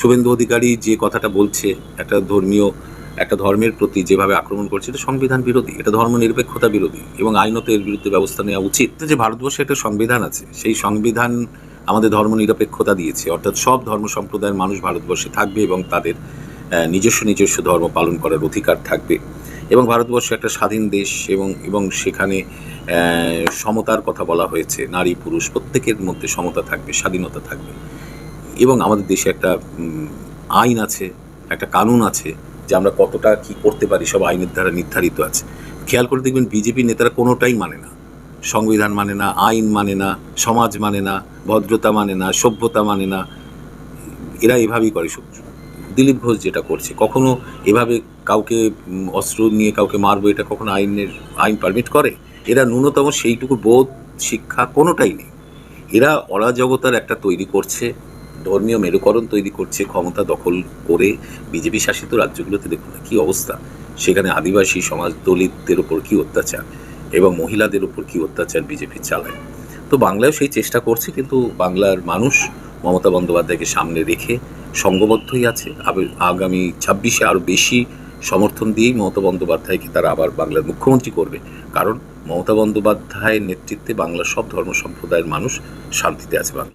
শুভেন্দু অধিকারী যে কথাটা বলছে, একটা ধর্মীয়, একটা ধর্মের প্রতি যেভাবে আক্রমণ করছে, এটা সংবিধান বিরোধী, এটা ধর্ম নিরপেক্ষতা বিরোধী এবং আইনত এর বিরুদ্ধে ব্যবস্থা নেওয়া উচিত। যে ভারতবর্ষে একটা সংবিধান আছে, সেই সংবিধান আমাদের ধর্ম নিরপেক্ষতা দিয়েছে, অর্থাৎ সব ধর্ম সম্প্রদায়ের মানুষ ভারতবর্ষে থাকবে এবং তাদের নিজস্ব নিজস্ব ধর্ম পালন করার অধিকার থাকবে। এবং ভারতবর্ষ একটা স্বাধীন দেশ এবং এবং সেখানে সমতার কথা বলা হয়েছে, নারী, পুরুষ, প্রত্যেকের মধ্যে সমতা থাকবে, স্বাধীনতা থাকবে। এবং আমাদের দেশে একটা আইন আছে, একটা কানুন আছে যে আমরা কতটা কি করতে পারি, সব আইনের দ্বারা নির্ধারিত আছে। খেয়াল করে দেখবেন বিজেপি নেতারা কোনোটাই মানে না। সংবিধান মানে না, আইন মানে না, সমাজ মানে না, ভদ্রতা মানে না, সভ্যতা মানে না। এরা এভাবেই করে সব দিলীপ ঘোষ যেটা করছে, কখনো এভাবে কাউকে অস্ত্র নিয়ে কাউকে মারবো, এটা কখনো আইনের, আইন পারমিট করে? এরা ন্যূনতম সেইটুকু বোধ, শিক্ষা কোনোটাই নেই। এরা অরাজকতার একটা তৈরি করছে। ধর্মীয় মেরুকরণ তৈরি করছে, ক্ষমতা দখল করে বিজেপি শাসিত রাজ্যগুলোতে দেখুন কী অবস্থা। সেখানে আদিবাসী সমাজ দলিতদের ওপর কী অত্যাচার এবং মহিলাদের ওপর কী অত্যাচার বিজেপি চালায়। তো বাংলায় সেই চেষ্টা করছে, কিন্তু বাংলার মানুষ মমতা বন্দ্যোপাধ্যায়কে সামনে রেখে সঙ্গবদ্ধই আছে। আগামী ছাব্বিশে আরও বেশি সমর্থন দিয়েই মমতা বন্দ্যোপাধ্যায়কে তারা আবার বাংলার মুখ্যমন্ত্রী করবে। কারণ মমতা বন্দ্যোপাধ্যায়ের নেতৃত্বে বাংলার সব ধর্ম সম্প্রদায়ের মানুষ শান্তিতে আছে বাংলা